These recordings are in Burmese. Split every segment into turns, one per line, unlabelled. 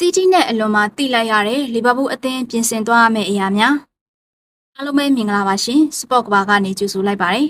စီးတီးနဲ့အလွန်မှာတိလိုက်ရတဲ့လီဗာပူးအသင်းပြင်ဆင်သွားရမယ့်အရာများအားလုံးပဲမင်္ဂလာပါရှင်စပေါ့ကဘာကနေကြိုဆိုလိုက်ပါတယ်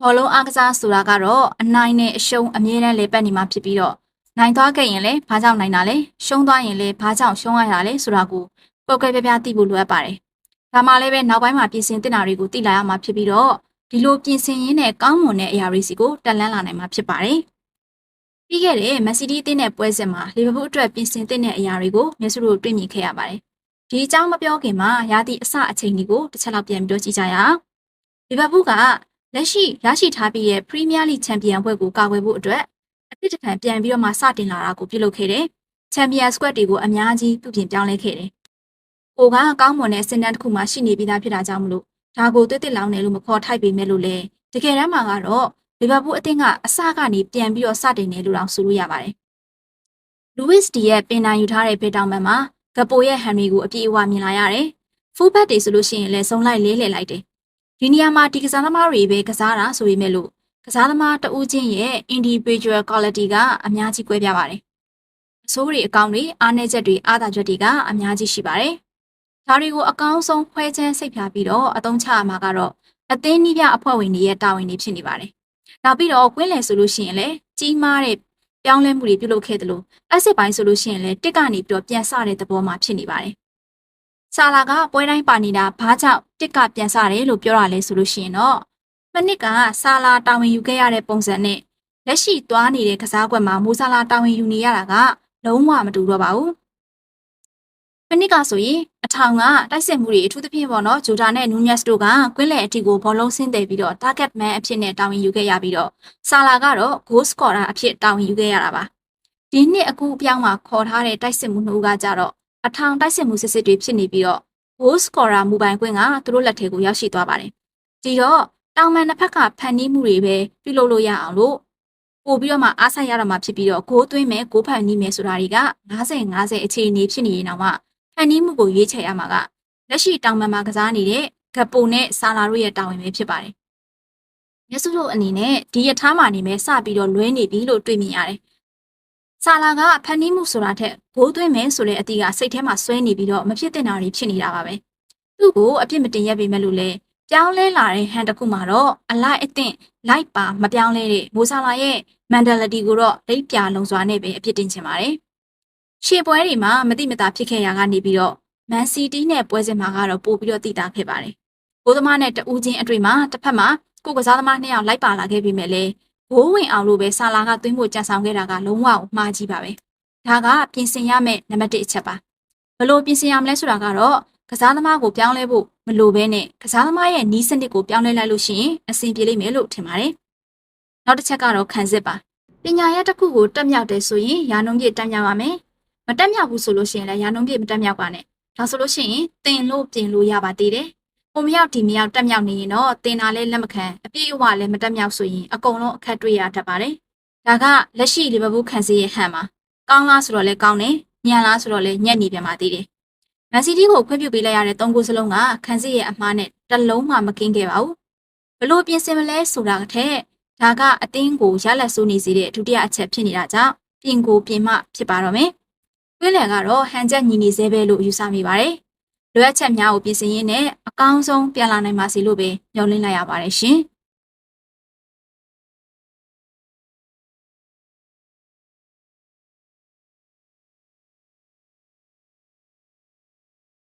ဘောလုံးအားကစားဆိုတာကတော့အနိုင်နဲ့အရှုံးအမြဲတမ်းလေပတ်နေမှာဖြစ်ပြီးတော့ နိုင်သွားခဲ့ရင်လည်းဘာကြောင့်နိုင်တာလဲရှုံးသွားရင်လည်းဘာကြောင့်ရှုံးရတာလဲဆိုတာကိုပောက်ကဲပြပြသိဖို့လိုအပ်ပါတယ်။ဒါမှလည်းပဲနောက်ပိုင်းမှာပြင်ဆင်တင်တာတွေကိုသိလာရမှာဖြစ်ပြီးတော့ဒီလိုပြင်ဆင်ရင်းနဲ့ကောင်းမွန်တဲ့အရာတွေစီကိုတက်လန်းလာနိုင်မှာဖြစ်ပါတယ်။ပြီးခဲ့တဲ့မက်ဆီတီးအသင်းနဲ့ပွဲစဉ်မှာလီဗာပူးအတွက်ပြင်ဆင်တင်တဲ့အရာတွေကိုမျက်စုတို့တွေ့မြင်ခဲ့ရပါတယ်။ဒီအကြောင်းမပြောခင်မှာရာသီအစအချိန်တွေကိုတစ်ချက်လောက်ပြန်ပြီးတော့ကြည့်ကြရအောင်။လီဗာပူးကလက်ရှိရရှိထားပြီးရဲ့ Premier League Champion ဘွဲ့ကိုကာကွယ်ဖို့အတွက် အသစ်တစ်ဖန်ပြန်ပြီးတော့မှစတင်လာတာကိုပြုလုပ်ခဲ့တယ်။ Champion Squad တွေကိုအများကြီးပြုပြင်ပြောင်းလဲခဲ့တယ်။ကိုကကောင်းမွန်တဲ့စင်တန်းတစ်ခုမှရှိနေပြီးသားဖြစ်တာကြောင့်မလို့ဒါကိုတွစ်တစ်လောင်းတယ်လို့မခေါ်ထိုက်ပေမဲ့လို့လေတကယ်တမ်းမှာကတော့လီဗာပူးအသင်းကအစကနေပြန်ပြီးတော့စတင်တယ်လို့တောင်ဆိုလို့ရပါတယ်။လူးဝစ်ဒီရဲ့ပင်နိုင်ယူထားတဲ့ဘေးတောင်ဘက်မှာဂပိုရဲ့ဟန်ရီကိုအပြည့်အဝမြင်လာရတယ်။ဖူးဘက်တွေဆိုလို့ရှိရင်လည်းစုံလိုက်လေးလှည့်လိုက်တယ်။ဒီနေရာမှာဒီကစားသမားတွေပဲကစားတာဆိုပေမဲ့လို့ ကစားသမားတဦးချင်းရဲ့ individual quality ကအများကြီးကွဲပြားပါတယ်။အဆိုးတွေအကောင့်တွေအားနည်းချက်တွေအားသာချက်တွေကအများကြီးရှိပါတယ်။ဒါတွေကိုအကောင်းဆုံးဖွဲချမ်းစိတ်ဖြာပြီးတော့အသုံးချရမှာကတော့အသင်းနည်းပြအဖွဲ့ဝင်တွေရဲ့တာဝန်တွေဖြစ်နေပါတယ်။နောက်ပြီးတော့ကွင်းလယ်ဆိုလို့ရှိရင်လည်းကြီးမားတဲ့ပြောင်းလဲမှုတွေပြုလုပ်ခဲ့တယ်လို့အစစ်ပိုင်းဆိုလို့ရှိရင်လည်းတစ်ကနေပြီးတော့ပြန်ဆတဲ့သဘောမှဖြစ်နေပါတယ်။ဆာလာကပွဲတိုင်းပါနေတာဘာကြောင့်တစ်ကပြန်ဆတယ်လို့ပြောတာလဲဆိုလို့ရှိရင်တော့ မနစ်ကဆာလာတာဝန်ယူခဲ့ရတဲ့ပုံစံနဲ့လက်ရှိသွားနေတဲ့ကစားကွက်မှာမိုးဆာလာတာဝန်ယူနေရတာကလုံးဝမတူတော့ပါဘူး။မနစ်ကဆိုရင်အထောင်ကတိုက်စစ်မှုတွေအထူးသဖြင့်ပေါ့နော်ဂျိုတာနဲ့နူးညက်စ်တို့ကကွင်းလယ်အထိကိုဘောလုံးဆင်းတယ်ပြီးတော့ target man အဖြစ်နဲ့တာဝန်ယူခဲ့ရပြီးတော့ဆာလာကတော့ goal scorer အဖြစ်တာဝန်ယူခဲ့ရတာပါ။ဒီနှစ်အခုအပြောင်းမှာခေါ်ထားတဲ့တိုက်စစ်မှုနှုတ်ကကြတော့အထောင်တိုက်စစ်မှုစစ်စစ်တွေဖြစ်နေပြီးတော့ goal scorer မူပိုင်ခွင့်ကသူတို့လက်ထဲကိုရောက်ရှိသွားပါတယ်။ဒီတော့ တောင်မန်တစ်ဖက်ကဖန်တီးမှုတွေပဲပြုလုပ်လို့ရအောင်လို့ပို့ပြီးတော့မှအားဆိုင်ရတော့မှဖြစ်ပြီးတော့ဂိုးသွင်းမယ်ဂိုးဖန်နီးမယ်ဆိုတာတွေက90 90အခြေအနေဖြစ်နေရင်တော့မှဖန်နီးမှုကိုရွေးချယ်ရမှာကလက်ရှိတောင်မန်မှာကစားနေတဲ့ဂပိုနဲ့ဆာလာတို့ရဲ့တာဝန်ပဲဖြစ်ပါတယ်။မြစုတို့အနေနဲ့ဒီရထားမှနေမဲ့စပြီးတော့လွဲနေပြီလို့တွေးမြင်ရတယ်။ဆာလာကဖန်နီးမှုဆိုတာထက်ဂိုးသွင်းမယ်ဆိုတဲ့အတီးကစိတ်ထဲမှာဆွဲနေပြီးတော့မဖြစ်တဲ့နာတွေဖြစ်နေတာပါပဲ။သူ့ကိုအပြစ်မတင်ရက်ပေမဲ့လို့လည်း ပြောင်းလဲလာတဲ့ဟန်တစ်ခုမှာတော့အလိုက်အသင့်လိုက်ပါမပြောင်းလဲတဲ့မိုးဆာလာရဲ့ mentality ကိုတော့လိပ်ပြလုံစွာနဲ့ပဲအပြစ်တင်ချင်ပါတယ်။ရှေ့ပွဲတွေမှာမတိမတာဖြစ်ခဲ့ရကနေပြီးတော့ Man City နဲ့ပွဲစဉ်မှာကတော့ပို့ပြီးတော့တည်တာခဲ့ပါတယ်။ဘိုးသမားနဲ့တဦးချင်းအတွေ့မှာတစ်ဖက်မှာကိုကစားသမားနှစ်ယောက်လိုက်ပါလာခဲ့ပြီးမြဲလေဘိုးဝင်အောင်လို့ပဲဆာလာကသွင်းဖို့ကြံဆောင်ခဲ့တာကလုံးဝမှားကြီးပါပဲ။ဒါကပြင်ဆင်ရမယ့်နံပါတ်1အချက်ပါ။ဘလို့ပြင်ဆင်ရမလဲဆိုတာကတော့ ကစားသမားကိုပြောင်းလဲဖို့မလိုဘဲနဲ့ကစားသမားရဲ့နီးစနစ်ကိုပြောင်းလဲလိုက်လို့ရှိရင်အဆင်ပြေလိမ့်မယ်လို့ထင်ပါတယ်။နောက်တစ်ချက်ကတော့ခံစစ်ပါ။ပညာရပ်တစ်ခုကိုတက်မြောက်တယ်ဆိုရင်ရာနှုန်းပြည့်တက်မြောက်ရမယ်။မတက်မြောက်ဘူးဆိုလို့ရှိရင်လည်းရာနှုန်းပြည့်မတက်မြောက်ပါနဲ့။ဒါဆိုလို့ရှိရင်တင်လို့ပြင်လို့ရပါသေးတယ်။ဟိုမရောက်ဒီမရောက်တက်မြောက်နေရင်တော့တင်တာလည်းလက်မခံအပြည့်အဝလည်းမတက်မြောက်ဆိုရင်အကုန်လုံးအခက်တွေ့ရတတ်ပါတယ်။ဒါကလက်ရှိလီဗာပူးခံစစ်ရဲ့ဟန်ပါ။ကောင်းလားဆိုတော့လည်းကောင်းတယ်။ညံလားဆိုတော့လည်းညက်နေပြန်ပါသေးတယ် မန်စီးတီးကိုခွင့်ပြုပေးလိုက်ရတဲ့သုံးခုစလုံးကခန်းစစ်ရဲ့အမှားနဲ့တလုံးမှမကင်းခဲ့ပါဘူး။ဘလို့ပြင်ဆင်မလဲဆိုတာထက်ဒါကအသင်းကိုရလက်ဆိုးနေစေတဲ့ဒုတိယအချက်ဖြစ်နေတာကြောင့်ပြင်ကိုပြင်မှဖြစ်ပါတော့မယ်။တွင်းလယ်ကတော့ဟန်ချက်ညီနေစေပဲလို့ယူဆမိပါတယ်။လိုအပ်ချက်များကိုပြင်ဆင်ရင်းနဲ့အကောင်းဆုံးပြန်လာနိုင်ပါစေလို့ပဲညှော်လင့်လိုက်ရပါတယ်ရှင်။